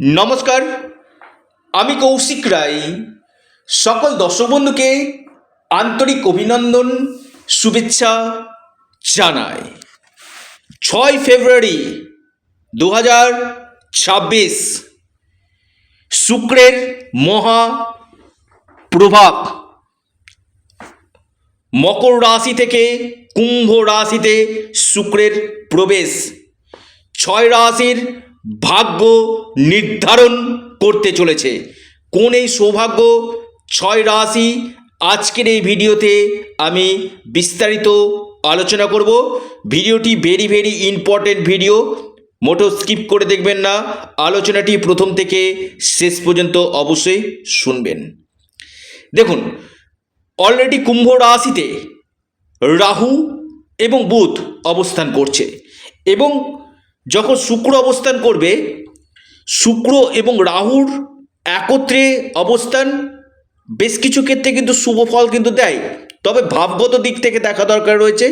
নমস্কার, আমি কৌশিক রায়। সকল দর্শক বন্ধুকে আন্তরিক অভিনন্দন, শুভেচ্ছা জানাই। ছয় ফেব্রুয়ারি দু হাজার ছাব্বিশ শুক্রের মহা প্রভাব মকর রাশি থেকে কুম্ভ রাশিতে শুক্রের প্রবেশ। ছয় রাশির ভাগ্য নির্ধারণ করতে চলেছে। কোন এই সৌভাগ্য ছয় রাশি আজকের এই ভিডিওতে আমি বিস্তারিত আলোচনা করব। ভিডিওটি ভেরি ভেরি ইম্পর্টেন্ট ভিডিও মোটো স্কিপ করে দেখবেন না। আলোচনাটি প্রথম থেকে শেষ পর্যন্ত অবশ্যই শুনবেন। দেখুন অলরেডি কুম্ভ রাশিতে রাহু এবং বুধ অবস্থান করছে এবং যখন শুক্র অবস্থান করবে, শুক্র এবং রাহুর একত্রে অবস্থান, বেশ কিছু ক্ষেত্রে কিন্তু শুভ ফল কিন্তু দেয়। তবে ভাবগত দিক থেকে দেখা দরকার রয়েছে,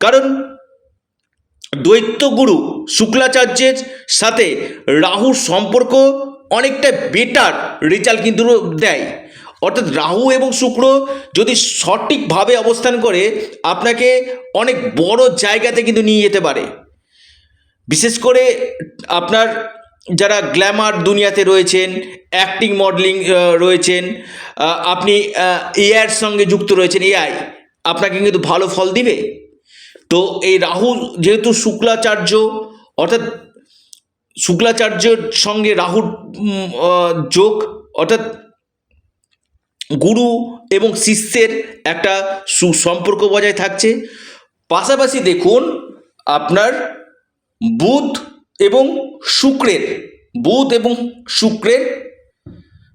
কারণ দৈত্যগুরু শুক্লাচার্যের সাথে রাহুর সম্পর্ক অনেকটা বেটার রেজাল্ট কিন্তু দেয়। অর্থাৎ রাহু এবং শুক্র যদি সঠিকভাবে অবস্থান করে, আপনাকে অনেক বড় জায়গাতে কিন্তু নিয়ে যেতে পারে। বিশেষ করে আপনার যারা গ্ল্যামার দুনিয়াতে রয়েছেন অ্যাক্টিং মডেলিং রয়েছেন আপনি এআইয়ের সঙ্গে যুক্ত রয়েছেন এআই আপনাকে কিন্তু ভালো ফল দিবে। তো এই রাহুল যেহেতু শুক্লাচার্য, অর্থাৎ শুক্লাচার্যর সঙ্গে রাহুর যোগ, অর্থাৎ গুরু এবং শিষ্যের একটা সুসম্পর্ক বজায় থাকছে। পাশাপাশি দেখুন, আপনার বুধ এবং শুক্রের, বুধ এবং শুক্রের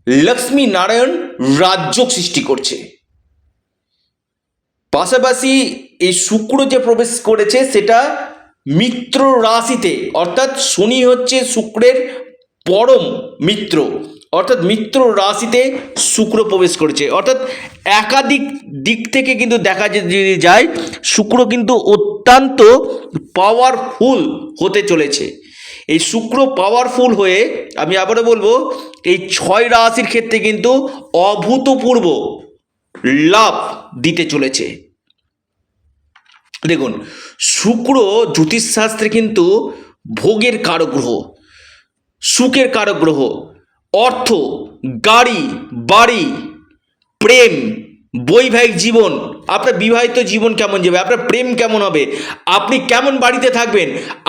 লক্ষ্মী নারায়ণ রাজ্য সৃষ্টি করছে। পাশাপাশি এই শুক্র যে প্রবেশ করেছে সেটা মিত্র রাশিতে, অর্থাৎ শনি হচ্ছে শুক্রের পরম মিত্র। অর্থাৎ মিত্র রাশিতে শুক্র প্রবেশ করেছে। অর্থাৎ একাধিক দিক থেকে কিন্তু দেখা যদি যায়, শুক্র কিন্তু অত্যন্ত পাওয়ারফুল হতে চলেছে। এই শুক্র পাওয়ারফুল হয়ে, আমি আবারও বলব, এই ছয় রাশির ক্ষেত্রে কিন্তু অভূতপূর্ব লাভ দিতে চলেছে। দেখুন, শুক্র জ্যোতিষশাস্ত্রে কিন্তু ভোগের কারক গ্রহ, সুখের কারক গ্রহ অর্থ, গাড়ি, বাড়ি, প্রেম, বৈবাহিক জীবন, আপনার বিবাহিত জীবন কেমন যাবে, আপনার প্রেম কেমন হবে, আপনি কেমন বাড়িতে থাকবেন,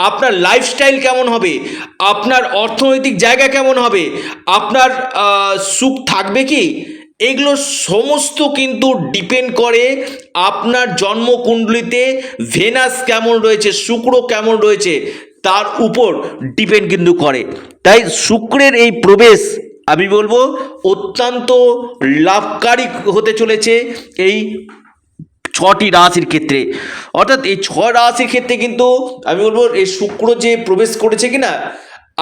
আপনার লাইফস্টাইল কেমন হবে, আপনার অর্থনৈতিক জায়গা কেমন হবে, আপনার সুখ থাকবে কি এগুলো সমস্ত কিন্তু ডিপেন্ড করে আপনার জন্মকুণ্ডলিতে ভেনাস কেমন রয়েছে, শুক্র কেমন রয়েছে, তার উপর ডিপেন্ড কিন্তু করে। তাই শুক্রের এই প্রবেশ, আমি বলব, অত্যন্ত লাভকারী হতে চলেছে এই ছটি রাশির ক্ষেত্রে। অর্থাৎ এই ছয় রাশির ক্ষেত্রে কিন্তু, আমি বলব, এই শুক্র যে প্রবেশ করেছে কিনা,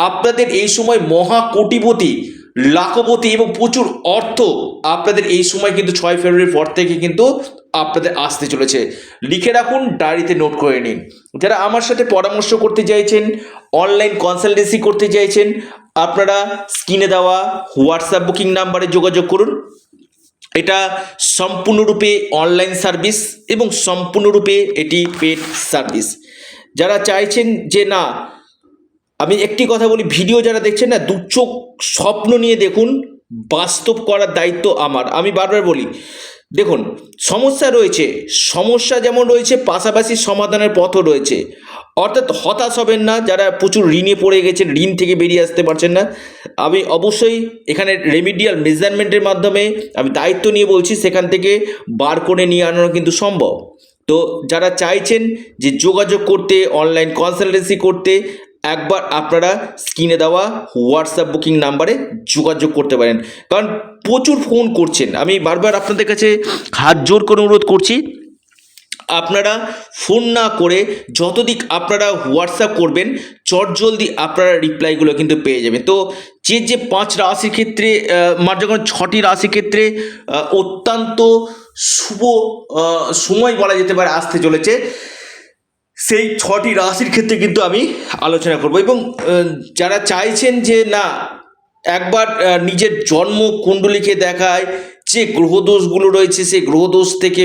আপনাদের এই সময় মহা কোটিপতি লাখপতি এবং প্রচুর অর্থ আপনাদের এই সময় কিন্তু ছয় ফেব্রুয়ারির পর থেকে কিন্তু আপনাদের আসতে চলেছে। লিখে রাখুন, ডায়েরিতে নোট করে নিন। যারা আমার সাথে পরামর্শ করতে চাইছেন অনলাইন কনসালটেন্সি করতে চাইছেন, আপনারা স্ক্রিনে দেওয়া হোয়াটসঅ্যাপ বুকিং নাম্বারে যোগাযোগ করুন। এটা সম্পূর্ণরূপে অনলাইন সার্ভিস এবং সম্পূর্ণরূপে এটি পেড সার্ভিস যারা চাইছেন যে না আমি একটি কথা বলি, ভিডিও যারা দেখছেন না দু চোখ স্বপ্ন নিয়ে দেখুন, বাস্তব করার দায়িত্ব আমার। আমি বারবার বলি, দেখুন, সমস্যা রয়েছে, সমস্যা যেমন রয়েছে, পাশাপাশি সমাধানের পথও রয়েছে। অর্থাৎ হতাশ হবেন না, যারা প্রচুর ঋণে পড়ে গেছেন, ঋণ থেকে বেরিয়ে আসতে পারছেন না। আমি অবশ্যই এখানে রেমিডিয়াল মেজারমেন্টের মাধ্যমে আমি দায়িত্ব নিয়ে বলছি, সেখান থেকে বার করে নিয়ে আনানো কিন্তু সম্ভব। তো যারা চাইছেন যে যোগাযোগ করতে অনলাইন কনসালটেন্সি করতে একবার আপনারা স্ক্রিনে দেওয়া হোয়াটসঅ্যাপ বুকিং নাম্বারে যোগাযোগ করতে পারেন। কারণ প্রচুর ফোন করছেন। আমি বারবার আপনাদের কাছে হাত জোর করে অনুরোধ করছি, আপনারা ফোন না করে যতদিক আপনারা হোয়াটসঅ্যাপ করবেন, চটজলদি আপনারা রিপ্লাইগুলো কিন্তু পেয়ে যাবেন। তো যে যে পাঁচ রাশির ক্ষেত্রে মার যখন ছটি রাশির ক্ষেত্রে অত্যন্ত শুভ সময় বলা যেতে পারে, আসতে চলেছে সেই ছটি রাশির ক্ষেত্রে কিন্তু আমি আলোচনা করব এবং যারা চাইছেন যে না, একবার নিজের জন্ম কুণ্ডলিকে দেখায়, যে গ্রহদোষগুলো রয়েছে সেই গ্রহদোষ থেকে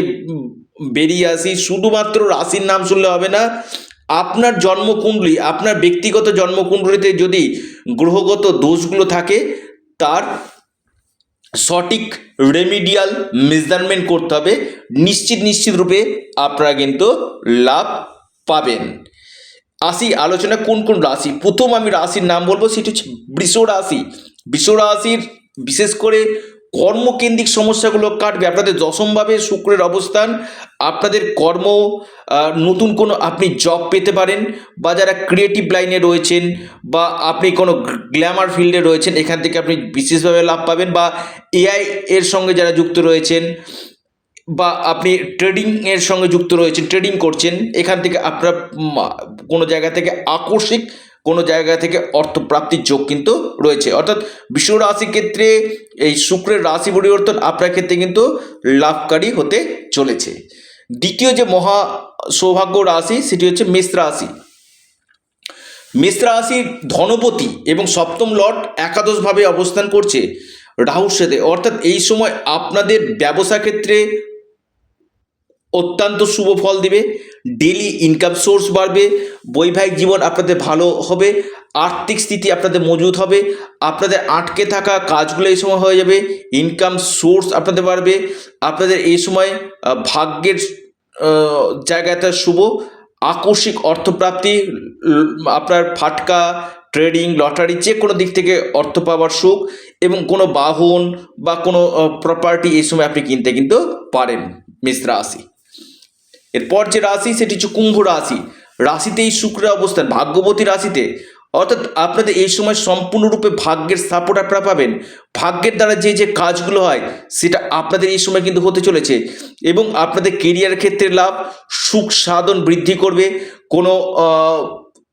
বেরিয়ে আসি, শুধুমাত্র রাশির নাম শুনলে হবে না, আপনার জন্মকুণ্ডলী, আপনার ব্যক্তিগত জন্মকুণ্ডলিতে যদি গ্রহগত দোষগুলো থাকে, তার সঠিক রেমিডিয়াল মেজারমেন্ট করতে হবে, নিশ্চিত নিশ্চিত রূপে আপনারা কিন্তু লাভ পাবেন। আসি আলোচনা কোন কোন রাশি? প্রথম আমি রাশির নাম বলব, সেটি হচ্ছে বৃষ রাশি। বৃষ রাশির বিশেষ করে কর্মকেন্দ্রিক সমস্যাগুলো কাটবে। আপনাদের দশমভাবে শুক্রের অবস্থান, আপনাদের কর্ম নতুন কোনো আপনি জব পেতে পারেন বা যারা ক্রিয়েটিভ লাইনে রয়েছেন বা আপনি কোনো গ্ল্যামার ফিল্ডে রয়েছেন, এখান থেকে আপনি বিশেষভাবে লাভ পাবেন বা এআই এর সঙ্গে যারা যুক্ত রয়েছেন বা আপনি ট্রেডিংয়ের সঙ্গে যুক্ত রয়েছেন ট্রেডিং করছেন, এখান থেকে আপনার কোনো জায়গা থেকে আকস্মিক, কোনো জায়গা থেকে অর্থপ্রাপ্তির যোগ কিন্তু রয়েছে। অর্থাৎ বিশ্ব রাশির ক্ষেত্রে এই শুক্রের রাশি পরিবর্তন আপনার ক্ষেত্রে কিন্তু লাভকারী হতে চলেছে। দ্বিতীয় যে মহা সৌভাগ্য রাশি, সেটি হচ্ছে মেষ রাশি। মেষ রাশির ধনপতি এবং সপ্তম লট একাদশভাবে অবস্থান করছে রাহুর সাথে। অর্থাৎ এই সময় আপনাদের ব্যবসা ক্ষেত্রে অত্যন্ত শুভ ফল দিবে ডেলি ইনকাম সোর্স বাড়বে বৈবাহিক জীবন আপনাদের ভালো হবে আর্থিক স্থিতি আপনাদের মজবুত হবে আপনাদের আটকে থাকা কাজগুলো এই সময় হয়ে যাবে ইনকাম সোর্স আপনাদের বাড়বে আপনাদের এই সময় ভাগ্যের আহ, জায়গাটা শুভ আকস্মিক অর্থপ্রাপ্তি আপনার ফাটকা ট্রেডিং লটারি যে কোনো দিক থেকে অর্থ পাওয়ার সুখ এবং কোনো বাহন বা কোনো প্রপার্টি এই সময় আপনি কিনতে কিন্তু পারেন মিশ্র রাশি। এরপর যে রাশি, সেটি হচ্ছে কুম্ভ রাশি। রাশিতেই শুক্রের অবস্থান, ভাগ্যবতী রাশিতে। অর্থাৎ আপনাদের এই সময় সম্পূর্ণরূপে ভাগ্যের সাপোর্ট আপনারা পাবেন। ভাগ্যের দ্বারা যে যে কাজগুলো হয়, সেটা আপনাদের এই সময় কিন্তু হতে চলেছে। এবং আপনাদের কেরিয়ার ক্ষেত্রে লাভ, সুখ, সাধন বৃদ্ধি করবে। কোনো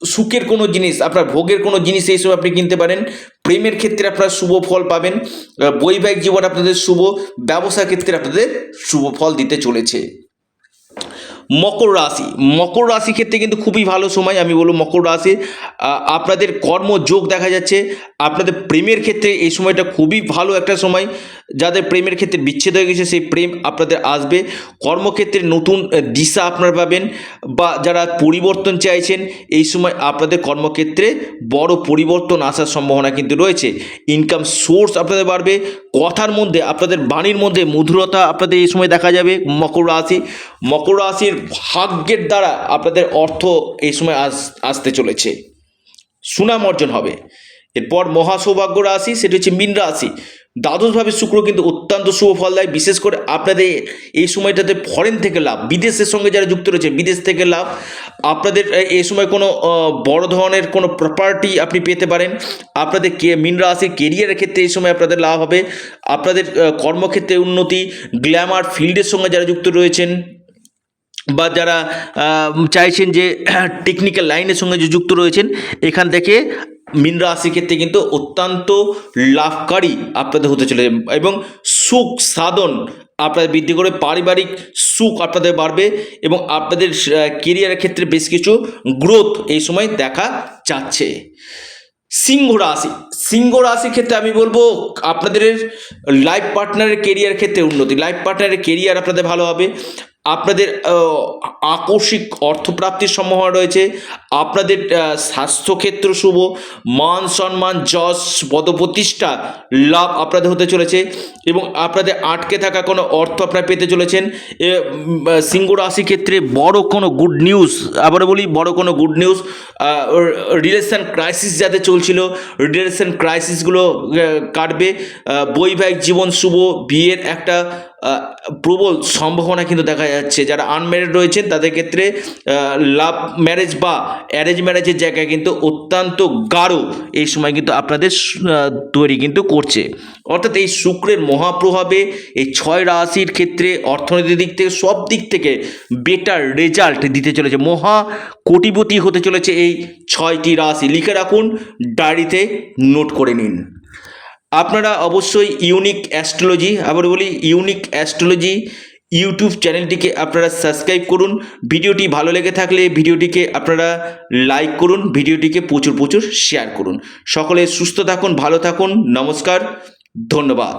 সুখের কোনো জিনিস, আপনার ভোগের কোনো জিনিস এই সময় আপনি কিনতে পারেন। প্রেমের ক্ষেত্রে আপনারা শুভ ফল পাবেন। বৈবাহিক জীবন আপনাদের শুভ ব্যবসা ক্ষেত্রে আপনাদের শুভ ফল দিতে চলেছে। মকর রাশি। মকর রাশি ক্ষেত্রে কিন্তু খুবই ভালো সময়, আমি বলব মকর রাশি। আপনাদের কর্মযোগ দেখা যাচ্ছে, আপনাদের প্রেমের ক্ষেত্রে এই সময়টা খুবই ভালো একটা সময়। যাদের প্রেমের ক্ষেত্রে বিচ্ছেদ হয়ে গেছে, সেই প্রেম আপনাদের আসবে। কর্মক্ষেত্রে নতুন দিশা আপনারা পাবেন, বা যারা পরিবর্তন চাইছেন, এই সময় আপনাদের কর্মক্ষেত্রে বড় পরিবর্তন আসার সম্ভাবনা কিন্তু রয়েছে। ইনকাম সোর্স আপনাদের বাড়বে, কথার মধ্যে, আপনাদের বাণীর মধ্যে মধুরতা আপনাদের এই সময় দেখা যাবে মকর রাশি। মকর রাশির ভাগ্যের দ্বারা আপনাদের অর্থ এই সময় আস, আসতে চলেছে। সুনাম অর্জন হবে। এরপর মহা সৌভাগ্য রাশি, সেটি হচ্ছে মীন রাশি। দ্বাদশভাবে শুক্র কিন্তু অত্যন্ত শুভ ফল দেয়। বিশেষ করে আপনাদের এই সময়টাতে ফরেন থেকে লাভ, বিদেশের সঙ্গে যারা যুক্ত রয়েছে, বিদেশ থেকে লাভ, আপনাদের এই সময় কোনো বড় ধরনের কোনো প্রপার্টি আপনি পেতে পারেন। আপনাদের কে, মীন রাশির কেরিয়ারের ক্ষেত্রে এই সময় আপনাদের লাভ হবে। আপনাদের কর্মক্ষেত্রে উন্নতি গ্ল্যামার ফিল্ডের সঙ্গে যারা যুক্ত রয়েছেন বা যারা চাইছেন যে টেকনিক্যাল লাইনের সঙ্গে যে যুক্ত রয়েছেন, এখান থেকে মিন রাশির ক্ষেত্রে কিন্তু অত্যন্ত লাভকারী আপনাদের হতে চলে এবং সুখ সাধন আপনাদের বৃদ্ধি করে, পারিবারিক সুখ আপনাদের বাড়বে এবং আপনাদের কেরিয়ারের ক্ষেত্রে বেশ কিছু গ্রোথ এই সময় দেখা যাচ্ছে। সিংহ রাশি, সিংহ রাশির ক্ষেত্রে আমি বলব আপনাদের লাইফ পার্টনারের কেরিয়ার ক্ষেত্রে উন্নতি লাইফ পার্টনারের কেরিয়ার আপনাদের ভালো হবে। আপনাদের আকস্মিক অর্থপ্রাপ্তির সম্ভাবনা রয়েছে, আপনাদের স্বাস্থ্যক্ষেত্র শুভ, মান সম্মান, যশ, পদপ্রতিষ্ঠা, লাভ আপনাদের হতে চলেছে এবং আপনাদের আটকে থাকা কোনো অর্থ আপনারা পেতে চলেছেন। সিংহ রাশি ক্ষেত্রে বড় কোনো গুড নিউজ আবার বলি, বড় কোনো গুড নিউজ রিলেশন ক্রাইসিস যাতে চলছিল রিলেশন ক্রাইসিসগুলো কাটবে। বৈবাহিক জীবন শুভ, বিয়ের একটা প্রবল সম্ভাবনা কিন্তু দেখা যাচ্ছে। যারা আনম্যারিড রয়েছেন, তাদের ক্ষেত্রে লাভ ম্যারেজ বা অ্যারেঞ্জ ম্যারেজের জায়গায় কিন্তু অত্যন্ত গাঢ় এই সময় কিন্তু আপনাদের তৈরি কিন্তু করছে। অর্থাৎ এই শুক্রের মহাপ্রভাবে এই ছয় রাশির ক্ষেত্রে অর্থনৈতিক দিক থেকে, সব দিক থেকে বেটার রেজাল্ট দিতে চলেছে। মহা কোটিপতি হতে চলেছে এই ছয়টি রাশি। লিখে রাখুন ডায়েরিতে নোট করে নিন। আপনারা অবশ্যই ইউনিক অ্যাস্ট্রোলজি, আবার বলি ইউনিক অ্যাস্ট্রোলজি ইউটিউব চ্যানেলটিকে আপনারা সাবস্ক্রাইব করুন। ভিডিওটি ভালো লেগে থাকলে ভিডিওটিকে আপনারা লাইক করুন, ভিডিওটিকে প্রচুর প্রচুর শেয়ার করুন। সকলে সুস্থ থাকুন, ভালো থাকুন, নমস্কার, ধন্যবাদ।